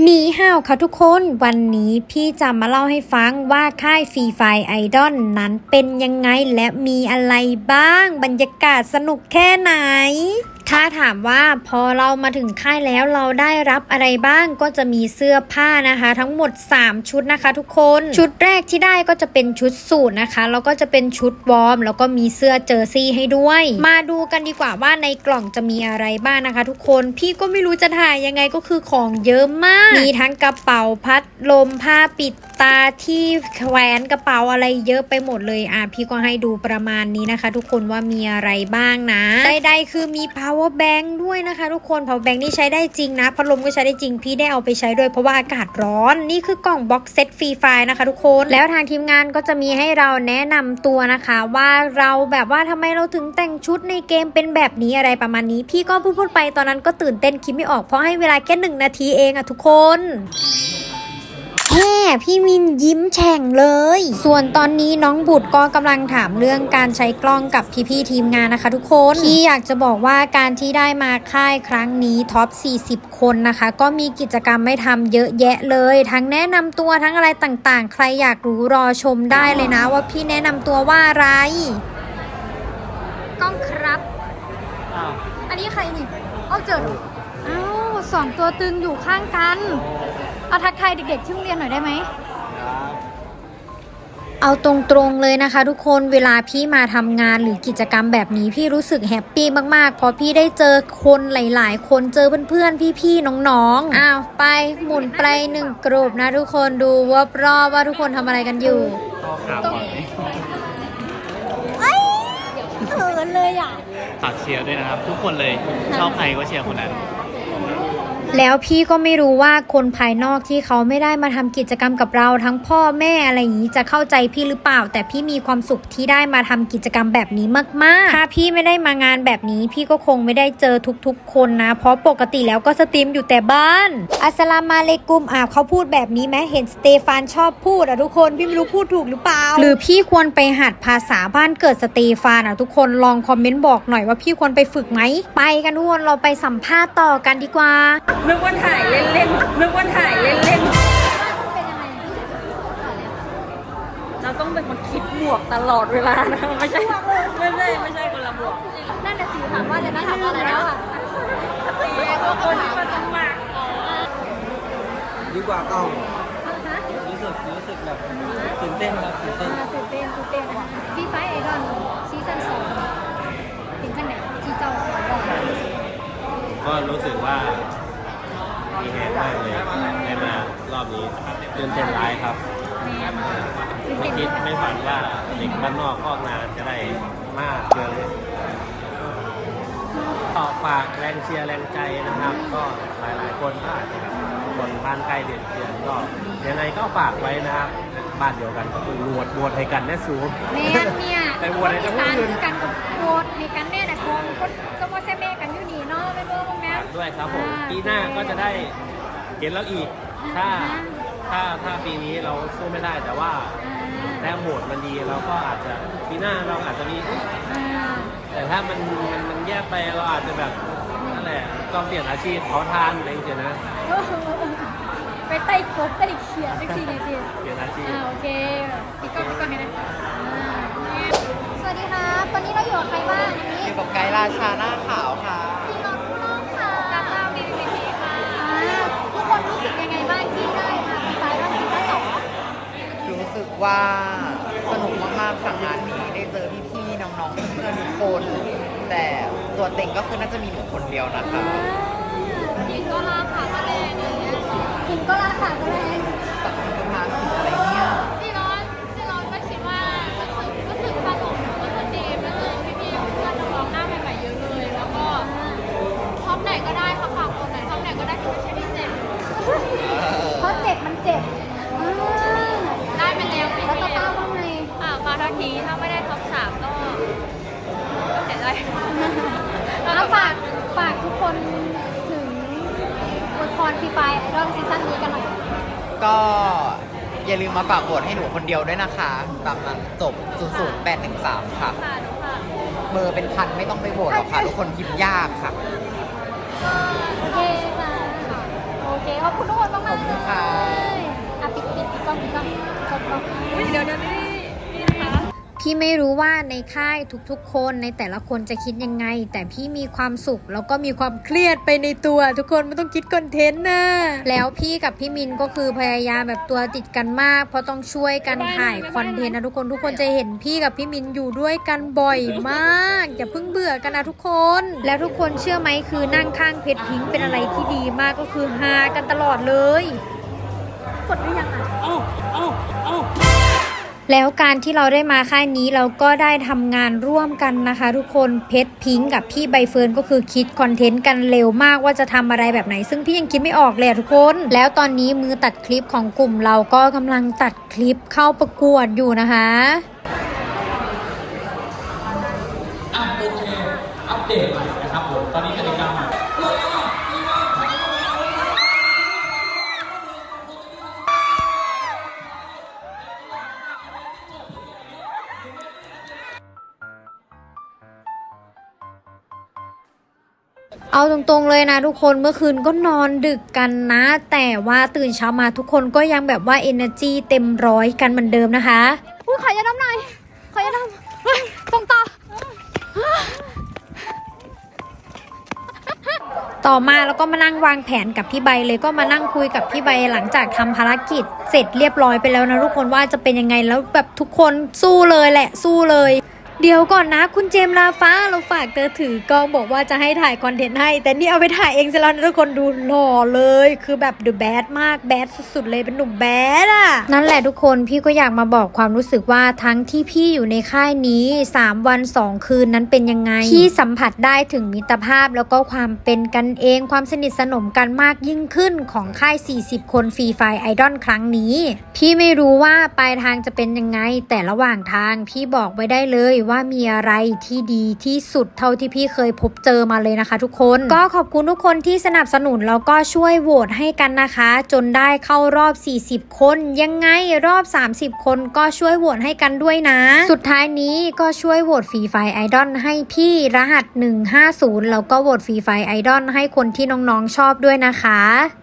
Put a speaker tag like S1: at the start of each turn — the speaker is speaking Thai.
S1: หนีห้าวค่ะทุกคนวันนี้พี่จะมาเล่าให้ฟังว่าค่ายฟรีไฟไอดอลนั้นเป็นยังไงและมีอะไรบ้าง บรรยากาศสนุกแค่ไหน ถ้าถามว่าพอเรามาถึงค่ายแล้วเราได้รับอะไรบ้างก็จะมีเสื้อผ้านะคะ ทั้งหมด 3 ชุดนะคะ ทุกคนชุดแรกที่ได้ก็จะเป็นชุดสูทนะคะแล้วก็จะเป็นชุดวอร์มแล้วก็มีเสื้อเจอร์ซี่ให้ด้วย มาดูกันดีกว่าว่าในกล่องจะมีอะไรบ้างนะคะ ทุกคนพี่ก็ไม่รู้จะถ่ายยังไงก็คือของเยอะมาก มีทั้งกระเป๋าพัดลมผ้าปิด ตาที่แขวนกระเป๋าอะไรเยอะไปหมดเลยอะพี่ก็ให้ดูประมาณนี้นะคะ ทุกคนว่ามีอะไรบ้างนะใดๆคือมี power bank ด้วยนะคะ ทุกคน power bank นี่ใช้ได้จริงนะพัดลมก็ใช้ได้จริง พี่ได้เอาไปใช้ด้วยเพราะว่าอากาศร้อนนี่คือกล่องบ็อกเซตฟรีไฟนะคะทุกคน แล้วทางทีมงานก็จะมีให้เราแนะนำตัวนะคะ ว่าเราแบบว่าทำไมเราถึงแต่งชุดในเกมเป็นแบบนี้อะไรประมาณนี้ พี่ก็พูดพูดๆไปตอนนั้นก็ตื่นเต้นคิดไม่ออกเพราะให้เวลาแค่หนึ่งนาทีเองอะทุกคน แฮ่พี่มินยิ้มแฉ่งเลย ส่วนตอนนี้น้องบุตรก็กำลังถามเรื่องการใช้กล้องกับพี่ๆทีมงานนะคะ ทุกคนพี่อยากจะบอกว่าการที่ได้มาค่ายครั้งนี้ท็อป 40 คนนะคะ ก็มีกิจกรรมไม่ทำเยอะแยะเลย ทั้งแนะนำตัวทั้งอะไรต่างๆ ใครอยากรู้รอชมได้เลยนะ ว่าพี่แนะนำตัวว่าอะไรกล้องครับ
S2: อ้าว
S1: อันนี้ใครนี่เอาเจออ้าว สองตัวตึงอยู่ข้างกัน เอาทักทายเด็กๆที่โรงเรียนหน่อยได้ไหม
S2: ครับ
S1: เอาตรงๆเลยนะคะ ทุกคนเวลาพี่มาทำงานหรือกิจกรรมแบบนี้พี่รู้สึกแฮปปี้มากๆเพราะพี่ได้เจอคนหลายๆ คนเจอเพื่อนๆพี่ๆน้องๆอ้าวไปหมุนไปหนึ่งกรุปนะทุกคนดูว่ารอบๆว่าทุกคนทำอะไรกันอยู่
S2: เข้าขาบ่อย
S1: เขินเลยอะ
S2: ฝากเชียร์ด้วยนะครับ ทุกคนเลยชอบใครก็เชียร์คนนั้น
S1: แล้วพี่ก็ไม่รู้ว่าคนภายนอกที่เขาไม่ได้มาทำกิจกรรมกับเราทั้งพ่อแม่อะไรอย่างนี้จะเข้าใจพี่หรือเปล่า แต่พี่มีความสุขที่ได้มาทำกิจกรรมแบบนี้มากๆ ถ้าพี่ไม่ได้มางานแบบนี้ พี่ก็คงไม่ได้เจอทุกๆ คนนะ เพราะปกติแล้วก็สตรีมอยู่แต่บ้าน อัสสลามาเลกุมอะเขาพูดแบบนี้ไหมเห็นสเตฟานชอบพูดอะทุกคนพี่ไม่รู้พูดถูกหรือเปล่า หรือพี่ควรไปหัดภาษาบ้านเกิดสเตฟานอะทุกคนลองคอมเมนต์บอกหน่อยว่าพี่ควรไปฝึกไหมไปกันทุกคนเราไปสัมภาษณ์ต่อกันดีกว่า
S3: นึกว่าถ่ายเล่นๆนึกว่าถ่ายเล่นๆเราต้องเป็นคนคิดบวกตลอดเวลานะไม่ใช่ไม่ใช่ไม่ใช่คนละบวก
S1: นั่นน่ะสิถามว่าเลยนะถามว่าอะไรแล้วค่ะ
S3: ตีก็คนที่มาสมัคร
S4: ดีกว่ากล้องรู้สึกรู้สึกแบบตื่นเต้นครับตื่นเต้น
S1: ตื่นเต้นตื่นเต้นฟีไฟไอดอนซีซั่นสองเป็นจังไหนที่เจ้าขอบอก
S5: ก็รู้สึกว่า มีแฮงมากเลยได้มารอบนี้ตื่นเต้นร้ายครับไม่คิดไม่ฝันว่าเด็กบ้านนอกคอกนาจะได้มากเกินก็ฝากแรงเชียร์แรงใจนะครับ ก็หลายๆ คนก็อาจจะแบบคนบ้านใกล้เดือนเดือนก็ยังไงก็ฝากไว้นะครับบ้านเดียวกันก็คือโหวตโหวตให้กันแน่สูง
S1: แม่เนี่ย
S5: แต่โหวตให้
S1: อี
S5: ทั้ง
S1: สาน
S5: อื่น
S1: คือกันกับโหวตให้กันแน่แต่คนคนก็ว่าแซ่แม่
S5: ด้วยครับผม
S1: อ่า
S5: ปีหน้าก็จะได้เห็นแล้วอีก ถ้าถ้าถ้าปีนี้เราสู้ไม่ได้แต่ว่าแต้มโหดมันดีเราก็อาจจะปีหน้าเราอาจจะมีเอ๊ะ
S1: อ่า
S5: แต่ถ้ามันมันมันแย่ไปเราอาจจะแบบนั่นแหละต้องเปลี่ยนอาชีพเผาทานอะไรอย่างเงี้ยนะ
S1: ไปไต่กบไต่เขียสักทีหน่อยสิ
S5: เปลี่ยนอาชีพ
S1: อ่าโอเคพี่ก้องพี่ก้องเห็นไหมอ่าสวัสดีครับตอนนี้เราอยู่กับใครบ้างอันนี้
S4: อยู่กับไกด์ราชาหน้าขาวค่ะ
S1: พี่น้องผู้น้องค่ะกับเราดีดีดีค่ะทุกคนรู้สึกยังไงบ้างที่ได้มาเป็นสายรับซีซั่นสอง
S6: รู้สึก ว่าสนุกมากๆทางงานนี้ได้เจอพี่ๆน้องๆเพื่อนๆทุกคน แต่ตัวเต็งก็คือน่าจะมีหนูคนเดียวนะคะ
S1: ยินก็ราคาก็แรงอะไรเงี้ยกินก็ราคาก็แรง
S6: ตัดสินมาถึงอะไรเนี่ย
S7: ที่ร้อนที่ร้อนก็คิดว่ารู้สึกรู้สึกสนุกรู้สึกดีมาเจอพี่ๆเพื่อนน้องๆหน้าใหม่ๆเยอะเลย แล้วก็ท็อปไหนก็ได้ค่ะฝากคนไหนท็อปไหนก็ได้ที่ไม่ใช่พี่เจมส์
S1: เพราะเจ็บมันเจ็บอ่า
S7: ได้ไปแล้วปี
S1: แล้ว
S7: ที่
S1: ก็
S7: แล้
S1: ต้าว ว่าไง
S7: อ่า ฟาทัทีถ้าไม่ได้ท็อปสามก็ก็เสียใจ
S1: แล้วฝากฝากทุกคนถึงอวยพรฟรีไฟไอดอลซีซั่นนี้กันหน่อย
S6: ก็อย่าลืมมาฝากโหวตให้หนูคนเดียวด้วยนะคะตามนั้นจบ00813 ค่ะ
S7: ค่ะหนูค่ะ
S6: เบอร์เป็นพันไม่ต้องไปโหวตหรอกค่ะ ทุกคนพิมพ์ยากค่ะ
S1: โอเคค่ะโอเคขอบคุณทุกคนมากๆ
S6: อบคุณค่ะ
S7: อะปิดปิดปิดกล้องปิดกล้องกล้องกล้องอุ้ยเดี๋ยวเดี๋ยวนี่นี่นะคะ
S1: พี่ไม่รู้ว่าในค่ายทุกๆ คนในแต่ละคนจะคิดยังไง แต่พี่มีความสุขแล้วก็มีความเครียดไปในตัว ทุกคนไม่ต้องคิดคอนเทนต์นะแล้วพี่กับพี่มินก็คือพยายามแบบตัวติดกันมาก เพราะต้องช่วยกันถ่ายคอนเทนต์นะทุกคนทุกคนจะเห็นพี่กับพี่มินอยู่ด้วยกันบ่อยมาก อย่าเพิ่งเบื่อกันนะทุกคน แล้วทุกคนเชื่อไหมคือนั่งข้างเพชรพิงเป็นอะไรที่ดีมากก็คือฮากันตลอดเลย
S3: กดหรือยังอะ
S1: แล้วการที่เราได้มาค่ายนี้เราก็ได้ทำงานร่วมกันนะคะ ทุกคนเพชรพิงกับพี่ใบเฟิร์นก็คือคิดคอนเทนต์กันเร็วมากว่าจะทำอะไรแบบไหน ซึ่งพี่ยังคิดไม่ออกเลยทุกคน แล้วตอนนี้มือตัดคลิปของกลุ่มเราก็กำลังตัดคลิปเข้าประกวดอยู่นะคะเอา ตรงๆเลยนะทุกคนเมื่อคืนก็นอนดึกกันนะ แต่ว่าตื่นเช้ามาทุกคนก็ยังแบบว่า energy เต็มร้อยกันเหมือนเดิมนะคะ
S7: อุ้ยขอยาดมหน่อยขอยาดมเฮ้ยส่งต่อ
S1: ต่อมาแล้วก็มานั่งวางแผนกับพี่ใบเลยก็มานั่งคุยกับพี่ใบหลังจากทำภารกิจ เสร็จเรียบร้อยไปแล้วนะทุกคนว่าจะเป็นยังไงแล้วแบบทุกคนสู้เลยแหละสู้เลย เดี๋ยวก่อนนะ คุณเจมลาฟ้าเราฝากเธอถือกล้องบอกว่าจะให้ถ่ายคอนเทนต์ให้ แต่นี่เอาไปถ่ายเองซะแล้วนะทุกคนดูหล่อเลย คือแบบเดอะแบดมากแบดสุดๆเลยเป็นหนุ่มแบดอะนั่นแหละทุกคนพี่ก็อยากมาบอกความรู้สึกว่าทั้งที่พี่อยู่ในค่ายนี้ 3 วัน 2 คืนนั้นเป็นยังไง พี่สัมผัสได้ถึงมิตรภาพแล้วก็ความเป็นกันเองความสนิทสนมกันมากยิ่งขึ้นของค่าย 40 คนฟรีไฟไอดอลครั้งนี้ พี่ไม่รู้ว่าปลายทางจะเป็นยังไง แต่ระหว่างทางพี่บอกไว้ได้เลยว่าว่ามีอะไรที่ดีที่สุดเท่าที่พี่เคยพบเจอมาเลยนะคะ ทุกคน ก็ขอบคุณทุกคนที่สนับสนุนแล้วก็ช่วยโหวตให้กันนะคะ จนได้เข้ารอบ 40 คน ยังไงรอบ 30 คนก็ช่วยโหวตให้กันด้วยนะ สุดท้ายนี้ก็ช่วยโหวตฟรีไฟไอดอลให้พี่รหัส 150 แล้วก็โหวตฟรีไฟไอดอลให้คนที่น้องๆชอบด้วยนะคะ